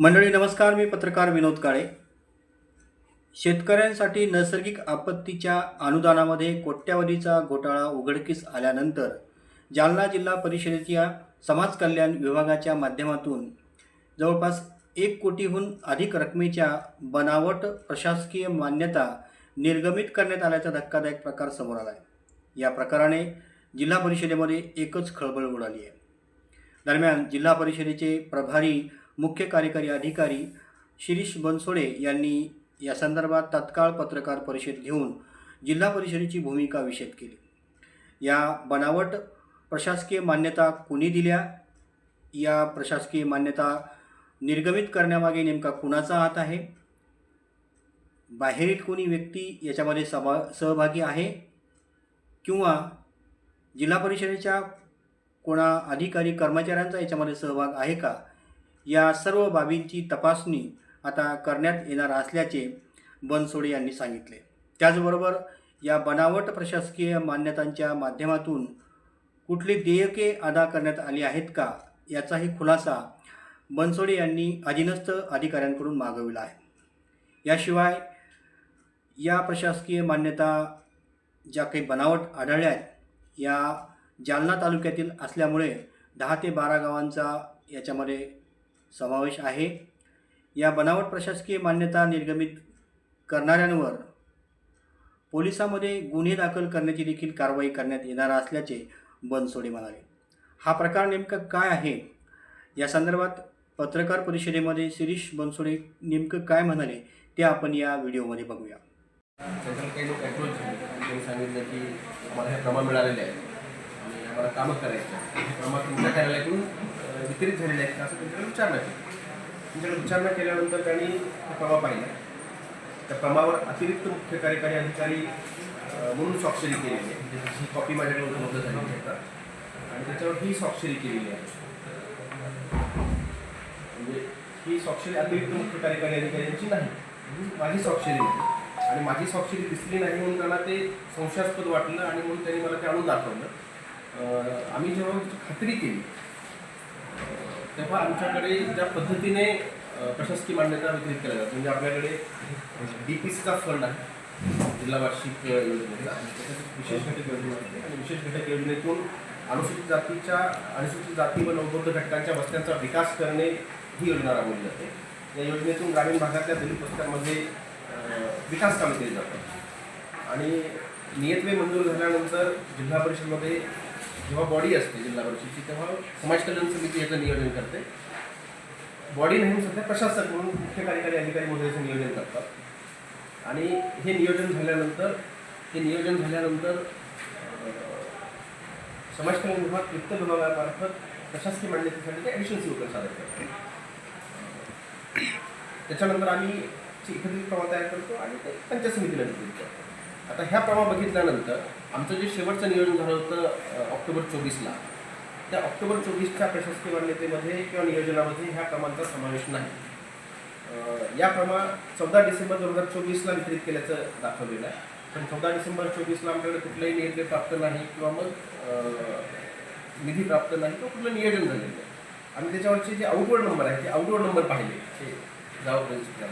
मंडळी नमस्कार. मी पत्रकार विनोद काळे. शेतकऱ्यांसाठी नैसर्गिक आपत्तीच्या अनुदानामध्ये कोट्यावधीचा घोटाळा उघडकीस आल्यानंतर जालना जिल्हा परिषदेच्या समाज कल्याण विभागाच्या माध्यमातून जवळपास एक कोटीहून अधिक रकमेच्या बनावट प्रशासकीय मान्यता निर्गमित करण्यात आल्याचा धक्कादायक प्रकार समोर आला आहे या प्रकाराने जिल्हा परिषदेमध्ये एकच खळबळ उडाली आहे. दरम्यान जिल्हा परिषदेचे प्रभारी मुख्य कार्यकारी अधिकारी शिरीष बनसोडे यांनी या संदर्भात तत्काळ पत्रकार परिषद घेऊन जिल्हा परिषदेची भूमिका विषद केली. या बनावट प्रशासकीय मान्यता कुणी दिल्या? या प्रशासकीय मान्यता निर्गमित करण्यामागे नेमका कुणाचा हात आहे? बाहेरील कोणी व्यक्ती याच्यामध्ये सभा सहभागी आहे? किंवा जिल्हा परिषदेच्या कोणा अधिकारी कर्मचाऱ्यांचा याच्यामध्ये सहभाग आहे का? या सर्व बाबींची तपासणी आता करण्यात येणार असल्याचे बनसोडे यांनी सांगितले. त्याचबरोबर या बनावट प्रशासकीय मान्यतांच्या माध्यमातून कुठली देयके अदा करण्यात आली आहेत का याचाही खुलासा बनसोडे यांनी अधीनस्थ अधिकाऱ्यांकडून मागविला आहे. याशिवाय या प्रशासकीय मान्यता ज्या काही बनावट आढळल्या आहेत या जालना तालुक्यातील असल्यामुळे दहा ते बारा गावांचा याच्यामध्ये समावेश आहे. या बनावट प्रशासकीय मान्यता निर्गमित करणाऱ्यांवर पोलिसामध्ये गुन्हे दाखल करण्याची देखील कारवाई करण्यात येणार असल्याचे बनसोडे म्हणाले. हा प्रकार नेमका काय आहे? या संदर्भात पत्रकार परिषदेमध्ये शिरीष बनसोडे नेमकं काय म्हणाले ते आपण या व्हिडिओमध्ये बघूया. त्याच्यावर काही लोक अप्रोच त्यांनी सांगितलं की आम्हाला हे प्रमा मिळालेले आहेत आणि आम्हाला कामं करायचं आहेत. तुमच्या वितरित झालेले आहेत का असं त्यांच्याकडे विचारणा केली. त्यांच्याकडे विचारणा केल्यानंतर त्यांनी हा प्रमा पाहिला. त्या प्रमावर अतिरिक्त मुख्य कार्यकारी अधिकारी म्हणून स्वाक्षरी केलेली आहे. म्हणजे ही कॉपी माझ्याकडे उपलब्ध झाली आहे. आणि त्याच्यावर ही स्वाक्षरी केलेली आहे. म्हणजे ही स्वाक्षरी अतिरिक्त मुख्य कार्यकारी अधिकाऱ्यांची नाही माझी स्वाक्षरी होती. आणि माझी स्वाक्षरी दिसली नाही म्हणून त्यांना ते संशयास्पद वाटलं आणि म्हणून त्यांनी मला ते आणून दाखवलं. आम्ही जेव्हा खात्री केली तेव्हा आमच्याकडे ज्या पद्धतीने प्रशासकीय मान्यता वितरित केल्या जातात म्हणजे आपल्याकडे डी पी सीचा फंड आहे जिल्हा वार्षिक योजनेचा विशेष घटक योजना आणि विशेष घटक योजनेतून अनुसूचित जातीच्या अनुसूचित जाती व नवबौद्ध घटकांच्या वस्त्यांचा विकास करणे ही योजना राबवली जाते. या योजनेतून ग्रामीण भागातल्या दलित वस्त्यांमध्ये विकास कामे केली जातात. आणि नियतवे मंजूर झाल्यानंतर जिल्हा परिषदमध्ये जेव्हा बॉडी असते जिल्हा परिषदची तेव्हा समाज कल्याण समिती याचं नियोजन करते. बॉडी नाही सध्या प्रशासक म्हणून मुख्य कार्यकारी अधिकारी महोदयाचं नियोजन करतात. आणि हे नियोजन झाल्यानंतर हे नियोजन झाल्यानंतर समाज कल्याण विभाग वित्त विभागामार्फत प्रशासकीय मान्यतेसाठी ते ॲडिशनल सिवकर सादर करतो त्याच्यानंतर आम्ही ची एकत्रित प्रमाण तयार करतो आणि ते पंचायत समितीला वितरित करतो. आता ह्या प्रमाण बघितल्यानंतर आमचं जे शेवटचं नियोजन झालं होतं ऑक्टोबर चोवीसला त्या ऑक्टोबर चोवीसच्या प्रशासकीय मान्यतेमध्ये किंवा नियोजनामध्ये ह्या प्रमाणाचा समावेश नाही. या प्रमाण चौदा डिसेंबर दोन हजार चोवीसला वितरित केल्याचं दाखवलेलं आहे. पण चौदा डिसेंबर चोवीसला आमच्याकडे कुठलंही निर्णय प्राप्त नाही किंवा मग निधी प्राप्त नाही किंवा कुठलं नियोजन झालेलं आहे आणि त्याच्यावरचे जे आउटवर्ड नंबर आहे ते आउटवर्ड नंबर पाहिले ते गावापर्यंत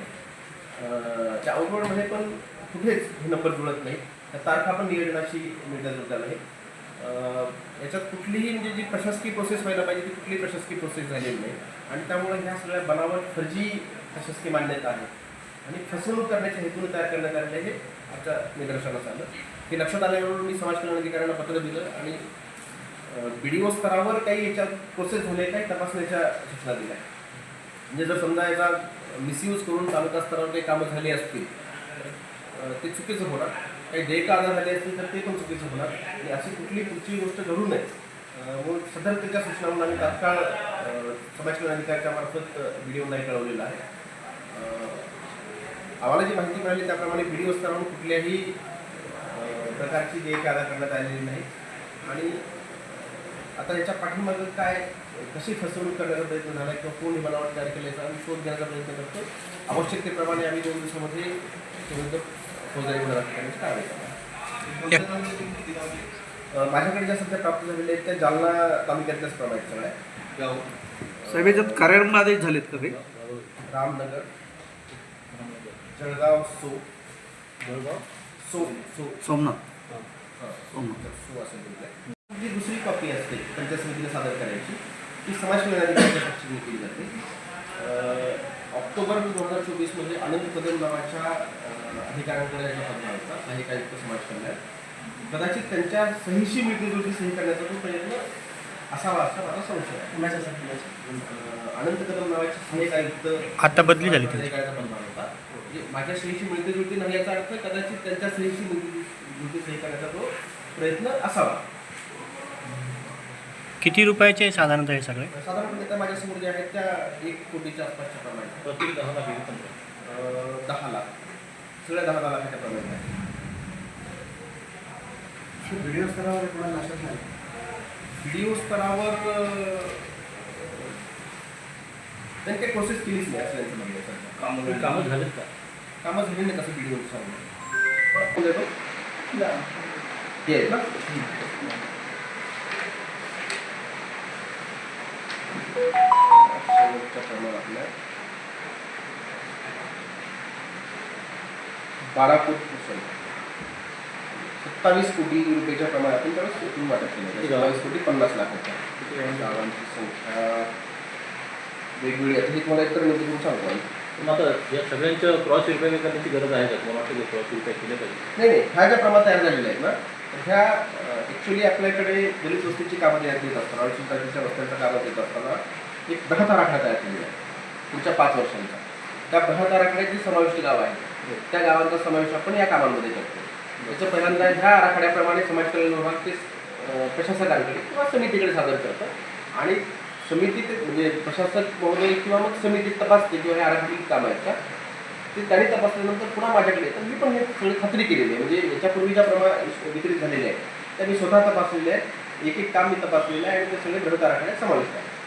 त्या आउटवर्डमध्ये पण कुठेच हे नंबर जुळत नाही त्या तारखा पण नियोजनाशी मिळतात जुळतात नाही याच्यात कुठलीही म्हणजे जी प्रशासकीय प्रोसेस व्हायला पाहिजे ती कुठलीही प्रशासकीय प्रोसेस झालेली नाही. आणि त्यामुळे ह्या सगळ्या बनावट फर्जी प्रशासकीय मान्यता आहे. आणि फसवणूक करण्याच्या हेतून तयार करण्यात आलेले हे आमच्या निदर्शनास आलं. हे लक्षात आल्यावर मी समाज कल्याण अधिकाऱ्यांना पत्र दिलं आणि बी डी ओ स्तरावर काही याच्यात प्रोसेस झाले काही तपासण्याच्या सूचना दिल्या म्हणजे जर समजा याचा मिसयूज करून तालुका स्तरावर काही कामं झाली असतील ते चुकीचं होणार. काही देयका आधार झाले असतील तर ते पण चुकीचं होणार. आणि अशी कुठली पुढची गोष्ट घडू नये. म्हणून सदर त्याच्या सूचना म्हणून आम्ही तात्काळ समाज कल्याण अधिकाऱ्याच्या मार्फत व्हिडिओ कळवलेला आहे. आम्हाला जी माहिती मिळाली त्याप्रमाणे व्हिडिओ स्तरावरून कुठल्याही प्रकारची देयक अदा करण्यात आलेली नाही. आणि आता याच्या पाठीमागं काय कशी फसवणूक करण्याचा प्रयत्न झाला किंवा कोण हे बनावट तयार केलं याचा आम्ही शोध घेण्याचा प्रयत्न करतो आवश्यकतेप्रमाणे आम्ही दोन दिवसामध्ये त्यानंतर फौजदारी गुन्हा दाखल कारवाई माझ्याकडे ज्या सध्या प्राप्त झालेल्या आहेत त्या जालना तालुक्यातल्याच प्रमाणित सगळ्या साहेब याच्यात कार्यालयामध्ये झालेत का रामनगर जळगाव सो जळगाव सो सो. सोमनाथ. हां, सोमनाथ. सो असेल तुमचं. जी दुसरी कॉपी असते पंचायत समितीने सादर करायची ती समाज कल्याणाधिकाऱ्यांच्या पक्षाने केली जाते. अं, ऑक्टोबर दोन हजार चोवीसमध्ये अनंत कदम नावाच्या अधिकाऱ्यांकडे याचा पत्र होता सहाय्यक आयुक्त समाज कल्याण. कदाचित त्यांच्या सहीशी मिळतीजुळती सही करण्याचा तो प्रयत्न असावा असा माझा संशय आहे. अनंत कदम नावाचे सहाय्यक आयुक्त आता बदली झाली. अधिकाऱ्याचा होता म्हणजे माझ्या सहीशी मिळती जुळती नाही याचा अर्थ कदाचित त्यांच्या सहीशी मिळती जुळती सही करण्याचा तो प्रयत्न असावा. किती रुपयाचे साधारणतः हे सगळे? साधारणपणे त्या माझ्यासमोर ज्या आहेत त्या एक कोटीच्या आसपासच्या प्रमाणे. प्रत्येक दहा लाख एक पंधरा अं, दहा लाख. सगळ्या दहा दहा लाखाच्या प्रमाणे. आहेत व्हिडिओ स्तरावर कोणाला लक्षात नाही? व्हिडिओ स्तरावर अं, त्यांनी काही प्रोसेस केलीच नाही असं त्यांचं म्हणणं आहे सध्या. कामं कामं झालेत का? कामं झाली नाही कसं व्हिडिओ सांगू कोण प्रमाणातल्या बारा पर्सेंट सत्तावीस कोटी रुपयाच्या प्रमाणातून त्याला एकूण वाटप केलं? सत्तावीस कोटी पन्नास लाखाच्या गावांची संख्या वेगवेगळी आहे. हे तुम्हाला एकतर मी सांगतो आम्ही. मग आता या सगळ्यांच्या क्रॉस व्हेरिफाय करण्याची गरज आहे का? मला वाटतं क्रॉस व्हेरिफाय केलं पाहिजे? नाही नाही. ह्या ज्या प्रमाणात तयार झालेल्या आहेत ना ह्या ॲक्च्युली आपल्याकडे दलित वस्तीची कामं तयार देत असताना अडीचशे तारखेच्या रस्त्यांचं कामं देत असताना एक बृहत आराखडा तयार केलेला आहे पुढच्या पाच वर्षांचा त्या बृहत आराखड्यात जी समाविष्ट गावं आहेत. त्या गावांचा समावेश आपण या कामांमध्ये करतो. त्याचं पहिल्यांदा ह्या आराखड्याप्रमाणे समाज कल्याण विभाग ते प्रशासकांकडे किंवा समितीकडे सादर करतं आणि समिती ते म्हणजे प्रशासक महोदय किंवा मग समितीत तपासते किंवा हे आराखडी कामं आहेत का? ते त्यांनी तपासल्यानंतर पुन्हा माझ्याकडे तर मी पण हे सगळी खात्री केलेली आहे. म्हणजे याच्यापूर्वीच्या प्रमाणे प्रमाण वितरित झालेले आहे. त्या मी स्वतः तपासलेले आहेत एक एक काम मी तपासलेलं आहे आणि ते सगळे बृहत समाविष्ट आहे.